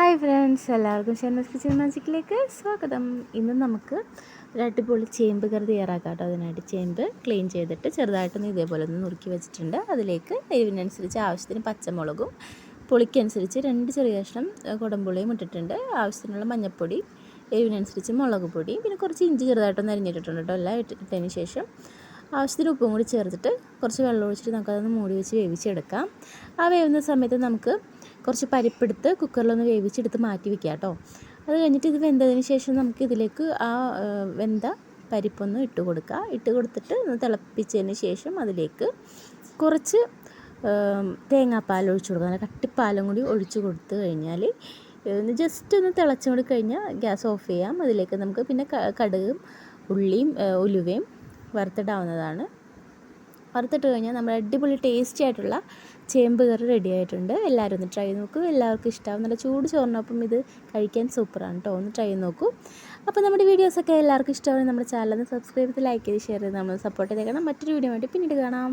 Hi friends എല്ലാവർക്കും ഷെർമസ് kitchen മാജിക്കിലേക്ക് സ്വാഗതം. ഇന്ന് നമുക്ക് ഒരു അടിപൊളി ചേമ്പ് കറി തയ്യാറാക്കാം കേട്ടോ. അതിനായിട്ട് ചേമ്പ് ക്ലീൻ ചെയ്തിട്ട് ചെറുതായിട്ടൊന്ന് ഇതേപോലെ ഒന്ന് നുറുക്കി വെച്ചിട്ടുണ്ട്. അതിലേക്ക് എരിവിനനുസരിച്ച് ആവശ്യത്തിന് പച്ചമുളകും പുളിക്കനുസരിച്ച് രണ്ട് ചെറിയ കഷ്ണം കുടംപുളിയും ഇട്ടിട്ടുണ്ട്. ആവശ്യത്തിനുള്ള മഞ്ഞൾപ്പൊടി എരിവിനനുസരിച്ച് മുളക് പൊടി പിന്നെ കുറച്ച് ഇഞ്ചി ചെറുതായിട്ടൊന്ന് അരിഞ്ഞിട്ടിട്ടുണ്ട് കേട്ടോ. എല്ലാം ഇട്ടിട്ടതിന് ശേഷം ആവശ്യത്തിന് ഉപ്പും കൂടി ചേർത്തിട്ട് കുറച്ച് വെള്ളം ഒഴിച്ചിട്ട് നമുക്കതൊന്ന് മൂടി വെച്ച് വേവിച്ചെടുക്കാം. ആ വേവുന്ന സമയത്ത് നമുക്ക് കുറച്ച് പരിപ്പെടുത്ത് കുക്കറിലൊന്ന് വേവിച്ചെടുത്ത് മാറ്റി വെക്കുക കേട്ടോ. അത് കഴിഞ്ഞിട്ട് ഇത് വെന്തതിന് ശേഷം നമുക്ക് ഇതിലേക്ക് ആ വെന്ത പരിപ്പൊന്ന് ഇട്ട് കൊടുക്കുക. ഇട്ട് കൊടുത്തിട്ട് ഒന്ന് തിളപ്പിച്ചതിന് ശേഷം അതിലേക്ക് കുറച്ച് തേങ്ങാപ്പാൽ ഒഴിച്ചു കൊടുക്കുക. നല്ല കട്ടിപ്പാലും കൂടി ഒഴിച്ച് കൊടുത്തു കഴിഞ്ഞാൽ ഒന്ന് ജസ്റ്റ് ഒന്ന് തിളച്ചുകൊണ്ട് കഴിഞ്ഞാൽ ഗ്യാസ് ഓഫ് ചെയ്യാം. അതിലേക്ക് നമുക്ക് പിന്നെ കടുകും ഉള്ളിയും ഉലുവയും വറുത്തിടാവുന്നതാണ്. വറുത്തിട്ട് കഴിഞ്ഞാൽ നമ്മുടെ അടിപൊളി ടേസ്റ്റി ആയിട്ടുള്ള ചേമ്പ് കറി റെഡി ആയിട്ടുണ്ട്. എല്ലാവരും ഒന്ന് ട്രൈ നോക്കൂ. എല്ലാവർക്കും ഇഷ്ടമാവും നല്ല ചൂട് ചോറിനൊപ്പം ഇത് കഴിക്കാൻ സൂപ്പറാണ് കേട്ടോ ഒന്ന് ട്രൈ നോക്കൂ. അപ്പോൾ നമ്മുടെ വീഡിയോസൊക്കെ എല്ലാവർക്കും ഇഷ്ടമാണ് നമ്മുടെ ചാനൽ ഒന്ന് സബ്സ്ക്രൈബ് ചെയ്ത് ലൈക്ക് ചെയ്ത് ഷെയർ ചെയ്ത് നമ്മൾ സപ്പോർട്ട് ചെയ്തേക്കണം. മറ്റൊരു വീഡിയോ വേണ്ടി പിന്നീട് കാണാം.